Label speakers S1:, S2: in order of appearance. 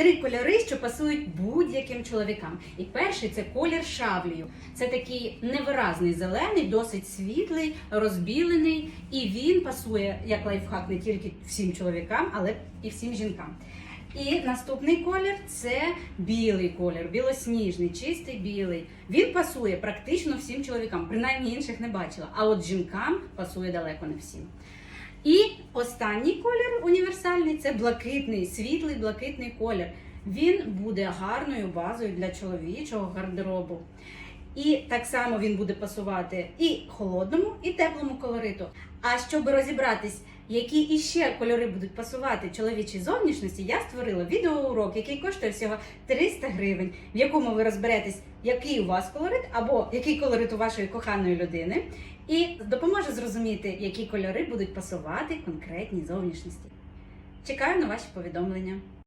S1: три кольори, що пасують будь-яким чоловікам. І перший це колір шавлію. Це такий невиразний зелений, досить світлий, розбілений, і він пасує як лайфхак не тільки всім чоловікам, але і всім жінкам. І наступний колір це білий колір, білосніжний, чистий білий. Він пасує практично всім чоловікам, принаймні інших не бачила. А от жінкам пасує далеко не всім. І останній колір універсальний це блакитний, світлий блакитний колір. Він буде гарною базою для чоловічого гардеробу. І так само він буде пасувати і холодному, і теплому колориту. А щоб розібратись, які іще кольори будуть пасувати чоловічій зовнішності, я створила відеоурок, який коштує всього 300 гривень, в якому ви розберетесь, який у вас колорит, або який колорит у вашої коханої людини, і допоможе зрозуміти, які кольори будуть пасувати конкретній зовнішності. Чекаю на ваші повідомлення.